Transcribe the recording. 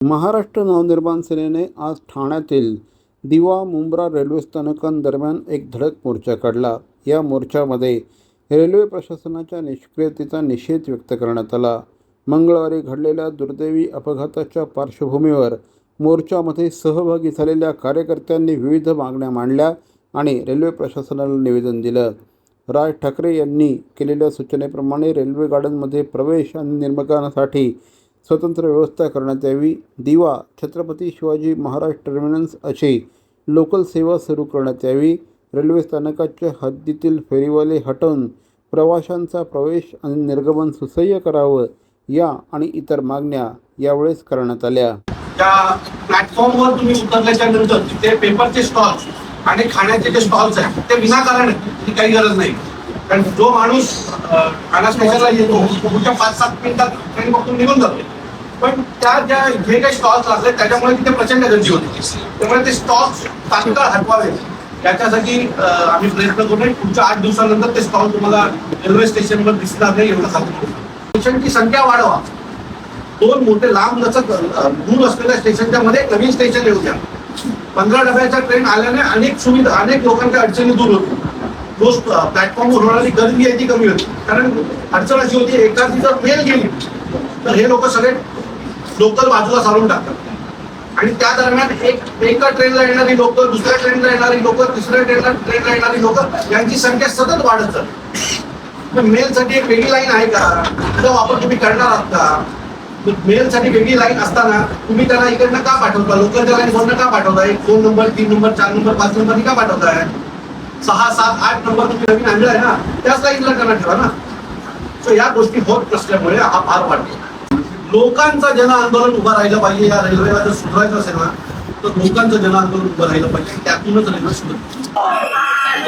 महाराष्ट्र नवनिर्माण सेनेने आज ठाण्यातील दिवा मुंब्रा रेल्वे स्थानकांदरम्यान एक धडक मोर्चा काढला. या मोर्चामध्ये रेल्वे प्रशासनाच्या निष्क्रियतेचा निषेध व्यक्त करण्यात आला. मंगळवारी घडलेल्या दुर्दैवी अपघाताच्या पार्श्वभूमीवर मोर्चामध्ये सहभागी झालेल्या कार्यकर्त्यांनी विविध मागण्या मांडल्या आणि रेल्वे प्रशासनाला निवेदन दिलं. राज ठाकरे यांनी केलेल्या सूचनेप्रमाणे रेल्वे गाड्यांमध्ये प्रवेश आणि निर्गमनासाठी स्वतंत्र व्यवस्था करण्यात यावी. दिवा छत्रपती शिवाजी महाराज टर्मिनस अशी लोकल सेवा सुरू करण्यात यावी. रेल्वे स्थानकाच्या हद्दीतील फेरीवाले हटवून प्रवाशांचा प्रवेश आणि निर्गमन सुसह्य करावं या आणि इतर मागण्या यावेळेस करण्यात आल्या. त्या प्लॅटफॉर्मवर तुम्ही उतरल्याच्या नंतर तिथे पेपरचे स्टॉल्स आणि खाण्याचे जे स्टॉल्स आहेत ते विनाकारण आहेत. काही गरज नाही. कारण जो माणूस खाण्यास स्टेशनला येतो पुढच्या पाच सात मिनिटात ट्रेन निघून जातो. पण त्या ज्या जे काही स्टॉल्स लागले त्याच्यामुळे तिथे प्रचंड गर्दी होती. त्यामुळे ते स्टॉल्स तात्काळ हटवावे त्याच्यासाठी आम्ही प्रयत्न करू पुढच्या आठ दिवसानंतर ते स्टॉल तुम्हाला रेल्वे स्टेशनवर दिसणार नाही एवढं खात्री स्टेशनची संख्या वाढवा. दोन मोठे लांब लचक दूर असलेल्या स्टेशनच्या मध्ये नवीन स्टेशन येऊ द्या. पंधरा डब्याच्या ट्रेन आल्याने अनेक सुविधा अनेक लोकांच्या अडचणी दूर होतील. जो प्लॅटफॉर्मवर होणारी गर्दी आहे ती कमी होती कारण अडचण अशी होती एखादी जर मेल गेली तर हे लोक सगळे लोकल बाजूला सारून टाकतात. आणि त्या दरम्यान एक एका ट्रेनला येणारी लोक दुसऱ्या ट्रेनला येणारी लोक तिसऱ्या ट्रेनला ट्रेनला येणारी लोक यांची संख्या सतत वाढत जाते मेल साठी एक वेगळी लाईन आहे का? त्याचा वापर तुम्ही करणार आहात का? मेल साठी वेगळी लाईन असताना तुम्ही त्याला इकडनं का पाठवता? लोकलच्या लाईन मधनं का पाठवताय? एक दोन नंबर तीन नंबर चार नंबर पाच नंबर का पाठवताय? सहा सात आठ नंबर तुम्ही नवीन आणलाय ना त्याच लाईनला त्यांना ठेवा ना. सो या गोष्टी होत नसल्यामुळे हा फार वाटतो लोकांचा जन आंदोलन उभं राहिलं पाहिजे या रेल्वेला जर सुधारायचं असेल ना तर लोकांचं जन आंदोलन उभं राहिलं पाहिजे. त्यातूनच रेल्वे सुधार